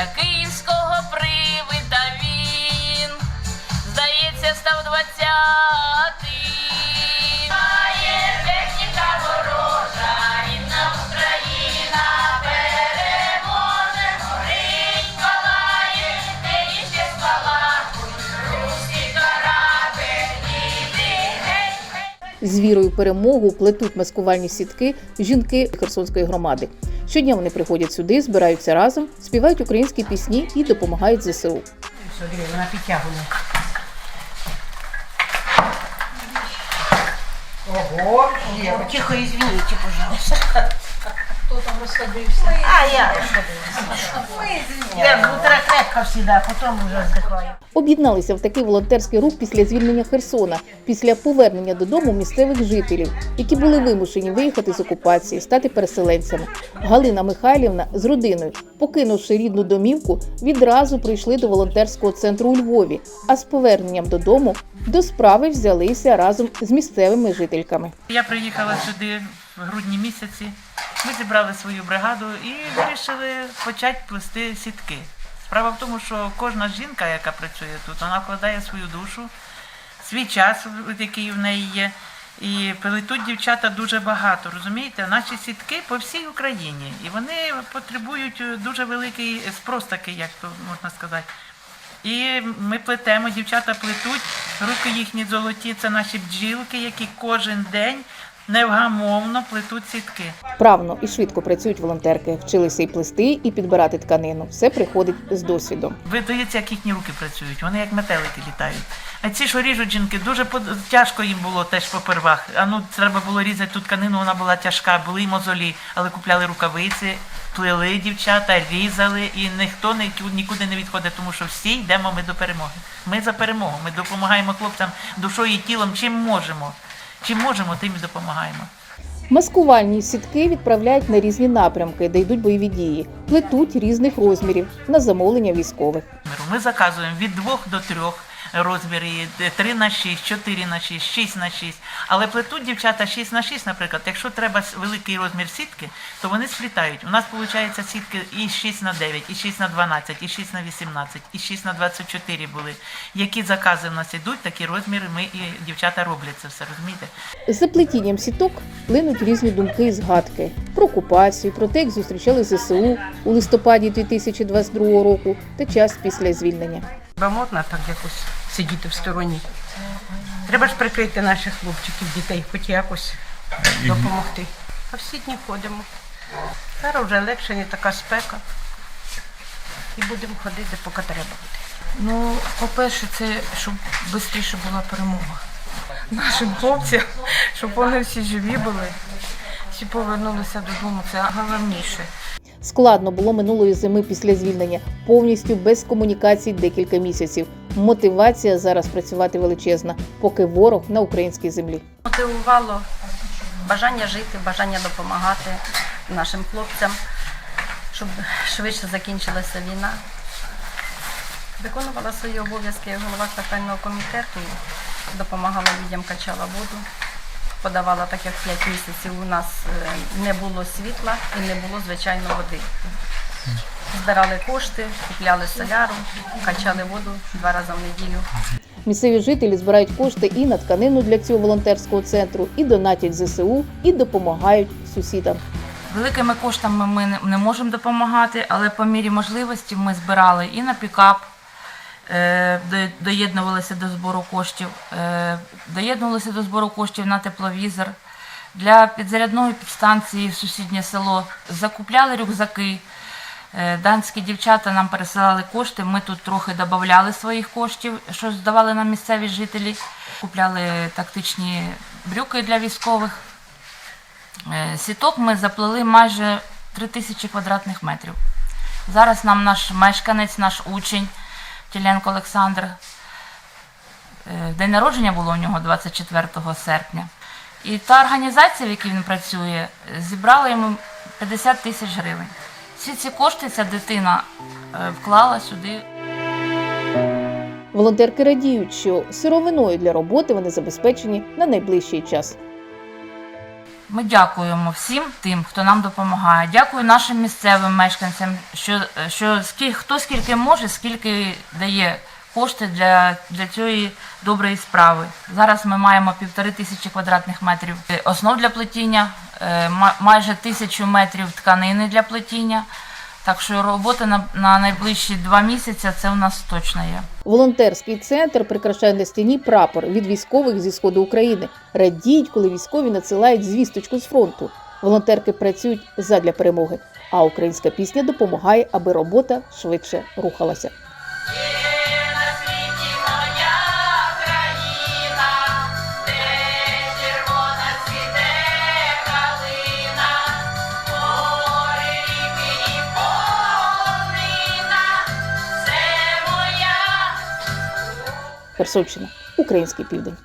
Для київського привида він, здається, став двадцятим. Має техніка ворожа, рідна Україна переможе, палає, де руські карабель. З вірою перемогу плетуть маскувальні сітки жінки Херсонської громади. Щодня вони приходять сюди, збираються разом, співають українські пісні і допомагають ЗСУ. Смотри, вона підтягує. Ого, Лєва, тихо, извините, пожалуйста. Хто там розходився? А, я розходилася. Я з утра крепко потім вже здихаю. Об'єдналися в такий волонтерський рух після звільнення Херсона, після повернення додому місцевих жителів, які були вимушені виїхати з окупації, стати переселенцями. Галина Михайлівна з родиною, покинувши рідну домівку, відразу прийшли до волонтерського центру у Львові. А з поверненням додому до справи взялися разом з місцевими жительками. Я приїхала сюди в грудні місяці. Ми зібрали свою бригаду і вирішили почати плести сітки. Справа в тому, що кожна жінка, яка працює тут, вона вкладає свою душу, свій час, який в неї є. І плетуть дівчата дуже багато. Розумієте, наші сітки по всій Україні, і вони потребують дуже великий спрос такий, як то можна сказати. І ми плетемо, дівчата плетуть, руки їхні золоті, це наші бджілки, які кожен день невгамовно плетуть сітки. Вправно і швидко працюють волонтерки, вчилися і плести, і підбирати тканину. Все приходить з досвідом. Видається, як їхні руки працюють, вони як метелики літають. А ці, що ріжуть жінки, дуже тяжко їм було теж попервах. А ну треба було різати ту тканину, вона була тяжка, були й мозолі, але купляли рукавиці, плели дівчата, різали, і ніхто ні- нікуди не відходить, тому що всі йдемо ми до перемоги. Ми за перемогу. Ми допомагаємо хлопцям душою і тілом, чим можемо. Чим можемо, тим і допомагаємо. Маскувальні сітки відправляють на різні напрямки, де йдуть бойові дії, плетуть різних розмірів на замовлення військових. Ми заказуємо від двох до 3 розміри, 3 на 6, 4 на 6, 6 на 6. Але плетуть дівчата 6 на 6, наприклад. Якщо треба великий розмір сітки, то вони сплітають. У нас виходить сітки і 6 на 9, і 6 на 12, і 6 на 18, і 6 на 24 були. Які закази в нас ідуть, такі розміри ми і дівчата роблять це все, розумієте? За плетінням сіток плинуть різні думки і згадки про окупацію, про те, як зустрічали ЗСУ у листопаді 2022 року та час після звільнення. Бо можна так якось сидіти в стороні. Треба ж прикрити наших хлопчиків, дітей, хоч якось допомогти. А всі дні ходимо. Зараз вже легше, не така спека. І будемо ходити, поки треба буде. Ну, по-перше, це щоб швидше була перемога. Нашим хлопцям, щоб вони всі живі були, всі повернулися додому. Це головніше. Складно було минулої зими після звільнення, повністю без комунікацій декілька місяців. Мотивація зараз працювати величезна, поки ворог на українській землі. мотивувало бажання жити, бажання допомагати нашим хлопцям, щоб швидше закінчилася війна. Виконувала свої обов'язки голова квартального комітету, допомагала людям, качала воду, подавала, так як 5 місяців у нас е, не було світла і не було звичайно води. Збирали кошти, купляли соляру, качали воду два рази в неділю. Місцеві жителі збирають кошти і на тканину для цього волонтерського центру, і донатять ЗСУ, і допомагають сусідам. Великими коштами ми не- можемо допомагати, але по мірі можливості ми збирали і на пікап, доєднувалися до збору коштів, е, доєднувалися до збору коштів на тепловізор. Для підзарядної підстанції в сусіднє село закупляли рюкзаки. Е, Данські дівчата нам пересилали кошти. Ми тут трохи додавали своїх коштів, що здавали нам місцеві жителі. Купляли тактичні брюки для військових. Е, Сіток ми заплели майже 3 тисячі квадратних метрів. Зараз нам наш мешканець, наш учень Тіленко Олександр. е, День народження було у нього 24 серпня. І та організація, в якій він працює, зібрала йому 50 тисяч гривень. Всі ці кошти ця дитина е, вклала сюди. Волонтерки радіють, що сировиною для роботи вони забезпечені на найближчий час. Ми дякуємо всім тим, хто нам допомагає. Дякую нашим місцевим мешканцям, що, що скільки, хто скільки може, скільки дає кошти для, для цієї доброї справи. Зараз ми маємо півтори тисячі квадратних метрів основ для плетіння, е, ма- майже тисячу метрів тканини для плетіння. Так що робота на, на найближчі два місяці це у нас точно є. Волонтерський центр прикрашає на стіні прапор від військових зі сходу України. Радіють, коли військові надсилають звісточку з фронту. Волонтерки працюють задля перемоги, а українська пісня допомагає, аби робота швидше рухалася. Херсонщина, український південь.